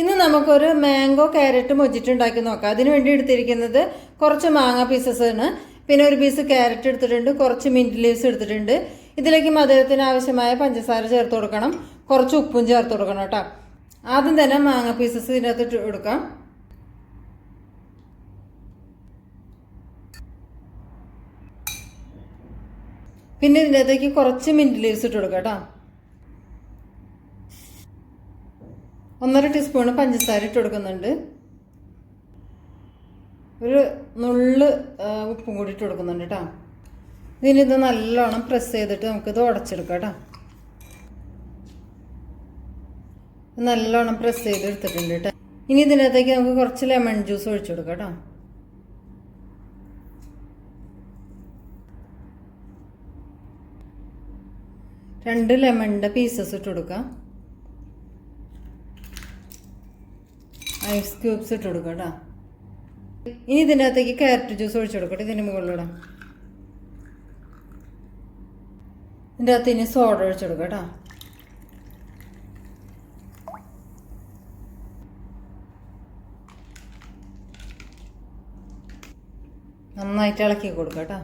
ഇന്ന് നമുക്കൊരു mango carrot മൊജിറ്റ് ഉണ്ടാക്കി നോക്കാം. അതിന് വേണ്ടി എടുത്തിരിക്കുന്നത് കുറച്ച് മാങ്ങ പീസസ് ആണ്. പിന്നെ ഒരു പീസ് ക്യാരറ്റ് എടുത്തിട്ടുണ്ട് കുറച്ച് മിന്റ് ലീവ്സ് എടുത്തിട്ടുണ്ട്. ഇതിലേക്ക് മധുരത്തിന് ആവശ്യമായ പഞ്ചസാര ചേർത്ത് കൊടുക്കണം. കുറച്ച് ഉപ്പും ചേർത്ത് കൊടുക്കണം കേട്ടോ. ആദ്യം തന്നെ മാങ്ങ പീസസ് ഇതിനകത്ത് ഇട്ട് കൊടുക്കാം. പിന്നെ ഇതിന്റെ അകത്തേക്ക് കുറച്ച് മിന്റ് ലീവ്സ് ഇട്ട് കൊടുക്കാം കേട്ടോ. ഒന്നര ടീസ്പൂൺ പഞ്ചസാര ഇട്ട് കൊടുക്കുന്നുണ്ട്. ഒരു നുള്ള് ഉപ്പും കൂടി ഇട്ട് കൊടുക്കുന്നുണ്ട് കേട്ടോ ഇതിന് ഇത് നല്ലോണം പ്രസ് ചെയ്തിട്ട് നമുക്കിത് ഉടച്ചെടുക്കാം കേട്ടോ നല്ലോണം പ്രസ് ചെയ്ത് എടുത്തിട്ടുണ്ട് കേട്ടോ ഇനി ഇതിനകത്തേക്ക് നമുക്ക് കുറച്ച് ലെമൺ ജ്യൂസ് ഒഴിച്ചു കൊടുക്കാം കേട്ടോ രണ്ട് ലെമണിന്റെ പീസസ് ഇട്ട് കൊടുക്കാം. ഐസ് ക്യൂബ്സ് ഇട്ട് കൊടുക്കുക കേട്ടോ. ഇനി ഇതിന്റെ അകത്തേക്ക് ക്യാരറ്റ് ജ്യൂസ് ഒഴിച്ചു കൊടുക്കട്ടെ ഇതിന്റെ മുകളിലിടാം. ഇതിന്റെ അകത്ത് ഇനി സോഡ ഒഴിച്ചു കൊടുക്കുക കേട്ടോ. നന്നായിട്ട് ഇളക്കി കൊടുക്കുക കേട്ടോ.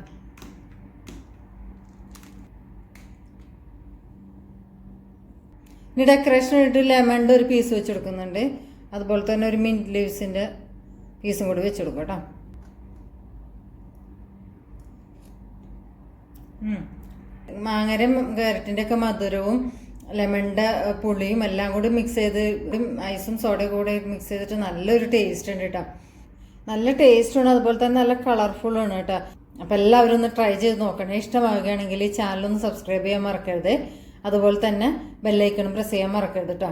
ഇനി ഡെക്കറേഷൻ ഇട്ട് ലെമണിന്റെ ഒരു പീസ് വെച്ച് കൊടുക്കുന്നുണ്ട്. അതുപോലെ തന്നെ ഒരു മിന്റ് ലീവ്സിന്റെ പീസും കൂടി വെച്ച് കൊടുക്കും കേട്ടോ. മാങ്ങരും ക്യാരറ്റിന്റെ ഒക്കെ മധുരവും ലെമണിന്റെ പുളിയും എല്ലാം കൂടി മിക്സ് ചെയ്ത് ഐസും സോഡയും കൂടെ മിക്സ് ചെയ്തിട്ട് നല്ലൊരു ടേസ്റ്റ് ഉണ്ട് കേട്ടോ. നല്ല ടേസ്റ്റുമാണ് അതുപോലെ തന്നെ നല്ല കളർഫുള്ളാണ് കേട്ടോ. അപ്പോൾ എല്ലാവരും ഒന്ന് ട്രൈ ചെയ്ത് നോക്കണേ. ഇഷ്ടമാവുകയാണെങ്കിൽ ഈ ചാനലൊന്ന് സബ്സ്ക്രൈബ് ചെയ്യാൻ മറക്കരുത്. അതുപോലെ തന്നെ ബെല്ലൈക്കണും പ്രസ് ചെയ്യാൻ മറക്കരുത് കേട്ടോ.